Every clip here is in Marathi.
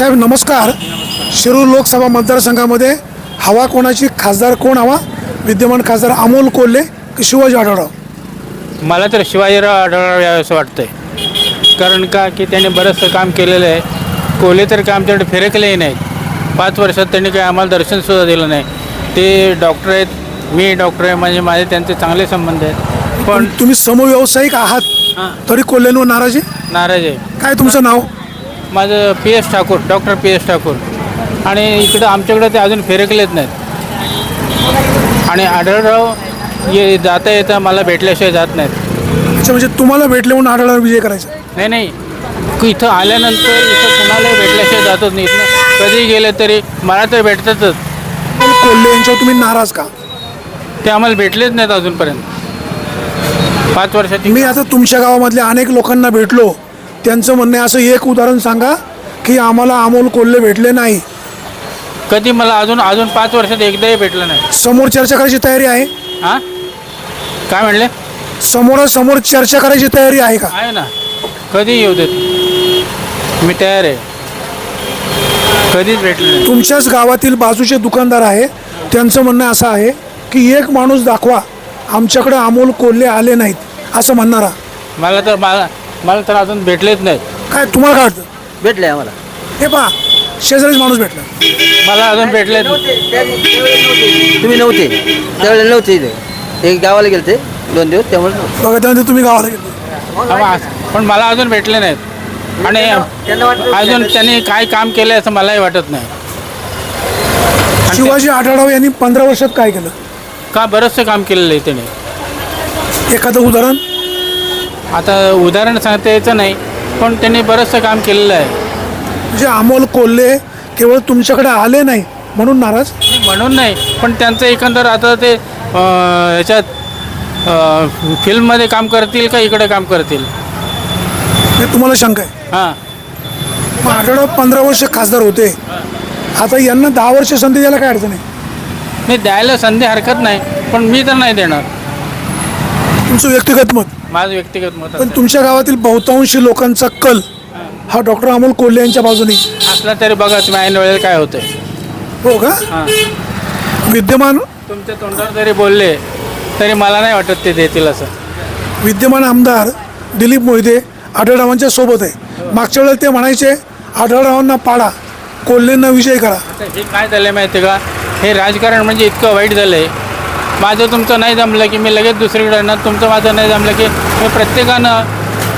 साहेब नमस्कार. शिरूर लोकसभा मतदारसंघामध्ये हवा कोणाची? खासदार कोण हवा? विद्यमान खासदार अमोल कोल्हे की शिवाजी आढळराव? मला तर शिवाजीराव आढळराव यावं असं वाटतंय. कारण का? की त्यांनी बरंचसं काम केलेलं आहे. कोले तर काय आमच्याकडे फिरकलेही नाहीत. पाच वर्षात त्यांनी काही आम्हाला दर्शनसुद्धा दिलं नाही. ते डॉक्टर आहेत. मी डॉक्टर आहे. म्हणजे माझे त्यांचे चांगले संबंध आहेत. पण तुम्ही समव्यावसायिक आहात. तरी कोल्हेंवर नाराजी? नाराज आहे. काय तुमचं नाव? माझं P S Thakur doctor P S Thakur. आणि इकडं आमच्याकडे ते अजून फिरकलेच नाहीत. आणि आढळराव ये जाता येता मला भेटल्याशिवाय जात नाहीत. अच्छा म्हणजे तुम्हाला भेटले म्हणून आढळराव विजय करायचा? नाही नाही. इथं आल्यानंतर इथं कुणालाही भेटल्याशिवाय जातच नाही इथनं कधी गेले तरी मला तर भेटतातच. पण कोल्हे यांच्यावर तुम्ही नाराज का? ते आम्हाला भेटलेच नाहीत अजूनपर्यंत. पाच वर्षाची मी आता तुमच्या गावामधल्या अनेक लोकांना भेटलो. त्यांचं म्हणणं आहे असं एक उदाहरण सांगा की आम्हाला अमोल कोल्हे भेटले नाही. कधी मला अजून अजून पाच वर्षात एकदाही भेटलं नाही. समोर चर्चा करायची तयारी आहे? हां? काय म्हणले? समोरासमोर चर्चा करायची तयारी आहे का? आहे ना. कधी येऊ देत? मी तयार आहे. कधीच भेटलं नाही. तुमच्याच गावातील बाजूचे दुकानदार आहे. त्यांचं म्हणणं असं आहे की एक माणूस दाखवा आमच्याकडे अमोल कोल्हे आले नाहीत असं म्हणणारा. मला तर मला मला तर अजून भेटलेच नाहीत. काय तुम्हाला काय वाटतं? भेटले आम्हाला. हे पहा शेजारीच माणूस भेटला. मला अजून भेटलेच तुम्ही नव्हते. त्यावेळेला नव्हते इथे. ते गावाला गेलते दोन दिवस त्यामुळे नव्हते. बघा त्यानंतर तुम्ही गावाला गेले आम्हा- पण मला अजून भेटले नाहीत. आणि अजून त्यांनी काय काम केलं असं मलाही वाटत नाही. शिवाजी आढळराव यांनी पंधरा वर्षात काय केलं? का बरंचसं काम केलेलं आहे त्याने. एखादं उदाहरण? आता उदाहरण सांगता यायचं नाही पण त्यांनी बरंचसं काम केलेलं आहे. म्हणजे अमोल कोल्हे केवळ तुमच्याकडे आले नाही म्हणून नाराज? म्हणून नाही पण त्यांचं एकंदर आता ते अं, याच्यात अं, फिल्ममध्ये काम करतील का इकडे काम करतील? हे तुम्हाला शंका आहे. हां. मग आढळराव पंधरा वर्ष खासदार होते. आता यांना दहा वर्ष संधी द्यायला काय अडचण आहे? नाही द्यायला संधी हरकत नाही पण मी तर नाही देणार. तुमचं व्यक्तिगत मत? माझं व्यक्तिगत मत पण. तुमच्या गावातील बहुतांशी लोकांचा कल हा डॉक्टर अमोल कोल्हे यांच्या बाजूने. असला तरी बघा तुम्ही ऐन वेळेला काय होतंय. हो का? हां. विद्यमान? तुमच्या तोंडावर जरी बोलले तरी मला नाही वाटत ते देतील असं. विद्यमान आमदार दिलीप मोहिते आढळरावांच्या सोबत आहे. मागच्या वेळेला ते म्हणायचे आढळरावांना पाडा कोल्हेंना विजय करा. आता हे काय झालं माहिती आहे का? हे राजकारण म्हणजे इतकं वाईट झालं आहे माझं तुमचं नाही जमलं की मी लगेच दुसरीकडे येणार. तुमचं माझं नाही जमलं की मी प्रत्येकानं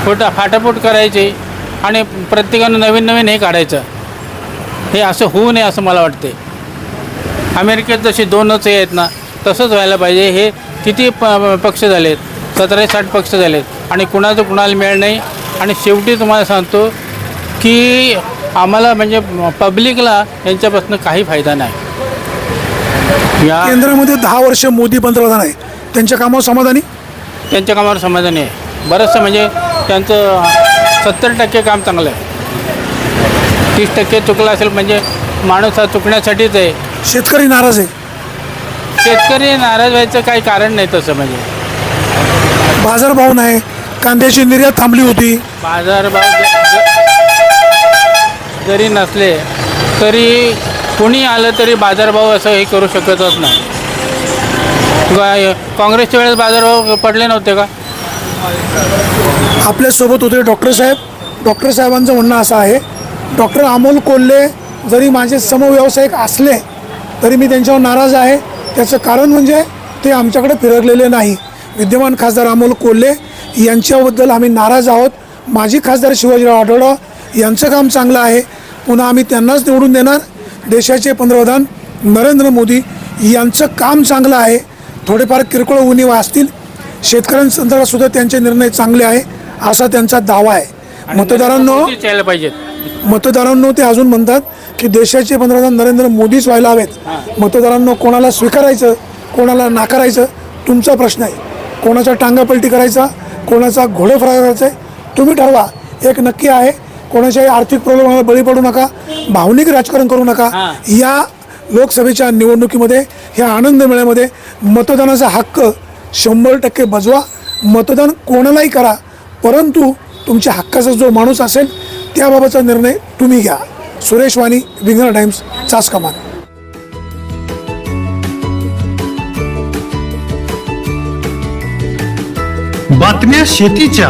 फोटा फाटाफूट करायची आणि प्रत्येकानं नवीन नवीन हे काढायचं. हे असं होऊ नये असं मला वाटते. अमेरिकेत जशी दोनच हे आहेत ना तसंच व्हायला पाहिजे. हे किती प पक्ष झालेत? सतरा साठ पक्ष झालेत. आणि कुणाचं कुणाला मिळ नाही. आणि शेवटी तुम्हाला सांगतो की आम्हाला म्हणजे पब्लिकला यांच्यापासून काही फायदा नाही. या केंद्रामध्ये दहा वर्ष मोदी पंतप्रधान आहे. त्यांच्या कामावर समाधानी? त्यांच्या कामावर समाधानी आहे. बरंचसं म्हणजे त्यांचं सत्तर टक्के काम चांगलं आहे. तीस टक्के चुकलं असेल म्हणजे माणूस हा चुकण्यासाठीच आहे. शेतकरी नाराज आहे. शेतकरी नाराज व्हायचं काही कारण नाही तसं म्हणजे. बाजारभाव नाही. कांद्याची निर्यात थांबली होती. बाजारभाव ज- ज- जरी नसले तरी कोणी आलं तरी बाजारभाव असं हे करू शकतच नाही. गा- काँग्रेसच्या वेळेस बाजारभाव पडले नव्हते का? आपल्यासोबत होते डॉक्टर साहेब. डॉक्टर साहेबांचं म्हणणं असं आहे डॉक्टर अमोल कोल्हे जरी माझे समव्यावसायिक असले तरी मी त्यांच्यावर नाराज आहे. त्याचं कारण म्हणजे ते आमच्याकडे फिरकलेले नाही. विद्यमान खासदार अमोल कोल्हे यांच्याबद्दल आम्ही नाराज आहोत. माजी खासदार शिवाजीराव आठवडा यांचं काम चांगलं आहे. पुन्हा आम्ही त्यांनाच निवडून देणार. देशाचे पंतप्रधान नरेंद्र मोदी यांचं काम चांगलं आहे. थोडेफार किरकोळ उणीवा असतील. शेतकऱ्यांसंदर्भात सुद्धा त्यांचे निर्णय चांगले आहे असा त्यांचा दावा आहे. मतदारांनो मतदारांनो ते अजून म्हणतात की देशाचे पंतप्रधान नरेंद्र मोदीच व्हायला हवेत. मतदारांनो कोणाला स्वीकारायचं कोणाला नाकारायचं तुमचा प्रश्न आहे. कोणाचा टांगापलटी करायचा कोणाचा घोडेफरा करायचा आहे तुम्ही ठरवा. एक नक्की आहे कोणाच्याही आर्थिक प्रॉब्लेमाला बळी पडू नका भावनिक राजकारण करू नका. या लोकसभेच्या निवडणुकीमध्ये ह्या आनंद मेळ्यामध्ये मतदानाचा हक्क शंभर टक्के बजवा. मतदान कोणालाही करा परंतु तुमच्या हक्काचा जो माणूस असेल त्याबाबतचा निर्णय तुम्ही घ्या. सुरेश वाणी विंगर टाइम्स चासकमान बातम्या शेतीच्या.